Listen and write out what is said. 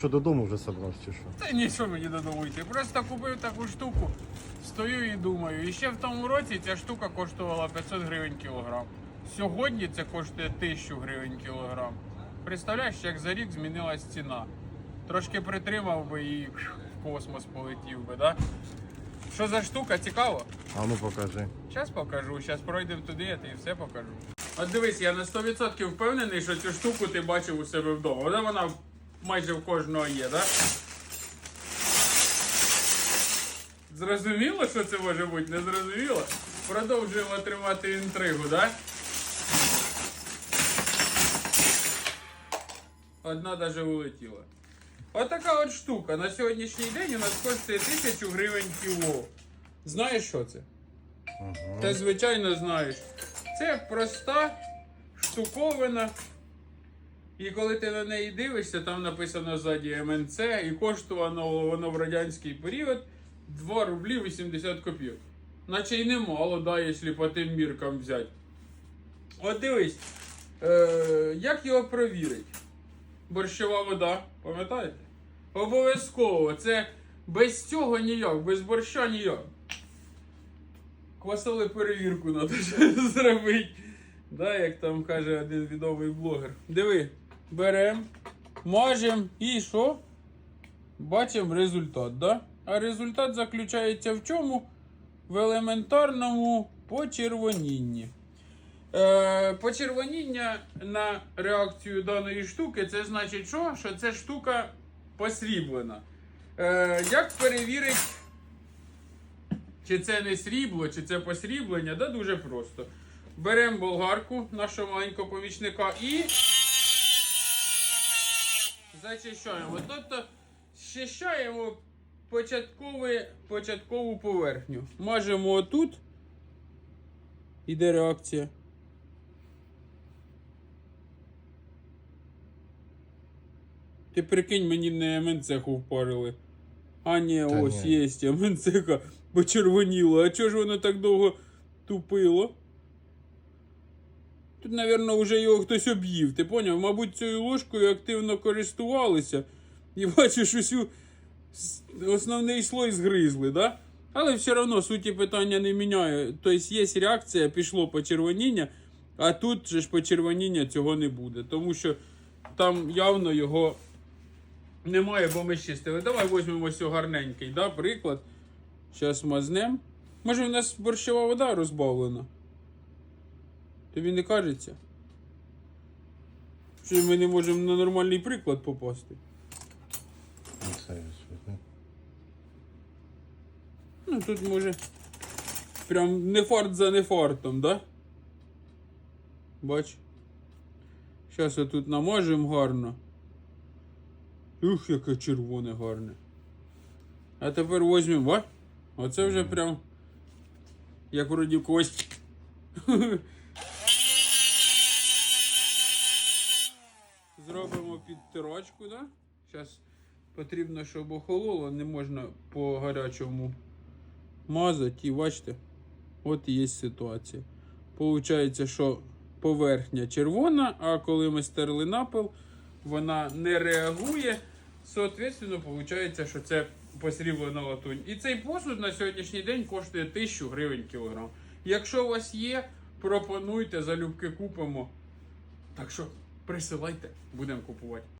Що додому вже собрався чи що? Та нічого мені додому йти. Просто купив таку штуку, стою і думаю. І ще в тому році ця штука коштувала 500 гривень кілограм. Сьогодні це коштує 1000 гривень кілограм. Представляєш, як за рік змінилась ціна. Трошки притримав би і в космос полетів би, да? Що за штука? Цікаво? А ну покажи. Зараз покажу, зараз пройдемо туди, я тобі все покажу. От дивись, я на 100% впевнений, що цю штуку ти бачив у себе вдома. Вона вона майже в кожного є, так? Да? Зрозуміло, що це може бути? Не зрозуміло? Продовжуємо тримати інтригу, так? Да? Одна даже улетіла. Отака от штука. На сьогоднішній день у нас коштує 1000 гривень кіло. Знаєш, що це? Ти звичайно знаєш. Це проста штуковина. І коли ти на неї дивишся, там написано ззаді МНЦ, і коштувало воно в радянський період 2 рублі 80 копійок. Наче й немало, да, якщо по тим міркам взяти. От дивись, е, як його провірити? Борщова вода, пам'ятаєте? Обов'язково. Це без цього ніяк, без борща ніяк. Квасоли перевірку треба зробити. Да, як там каже один відомий блогер. Диви, беремо, мажемо і що? Бачимо результат, да? А результат заключається в чому? В елементарному почервонінні. Е, почервоніння на реакцію даної штуки, це значить що? Що ця штука посріблена. Е, як перевірити, чи це не срібло, чи це посріблення? Да, дуже просто. Беремо болгарку нашого маленького помічника і зачищаємо. Тобто щищаємо початковий, початкову поверхню. Мажемо отут. Іде реакція. Ти прикинь, мені не МНЦху впарили. А ні, Та ось ні. є МНЦха почервоніло. А чого ж воно так довго тупило? Тут, мабуть, вже його хтось об'їв. Ти поняв? Мабуть, цією ложкою активно користувалися. І бачиш, усю основний слой згризли, да? Але все одно суті питання не міняє. Тобто є реакція, пішло почервоніння, а тут же ж почервоніння цього не буде. Тому що там явно його немає, бо ми чистили. Давай візьмемо ось гарненький, да, приклад. Зараз мазнем. Може, в нас борщова вода розбавлена? Тобі не кажеться? Що ми не можемо на нормальний приклад попасти? Ну. Ну тут може. Прям не фарт за не фартом, да? Бач. Зараз отут намажемо гарно. Ух, яке червоне гарне. А тепер візьмемо, ба? Оце вже прям. Як вроді в Зробимо підтирочку, да? Зараз потрібно, щоб охололо, не можна по гарячому мазати. І бачите, от і є ситуація. Получається, що поверхня червона, а коли ми стерли напил, вона не реагує. Соответственно, виходить, що це посріблена латунь. І цей посуд на сьогоднішній день коштує 1000 гривень кілограм. Якщо у вас є, пропонуйте, залюбки купимо. Так що присилайте, будемо купувати.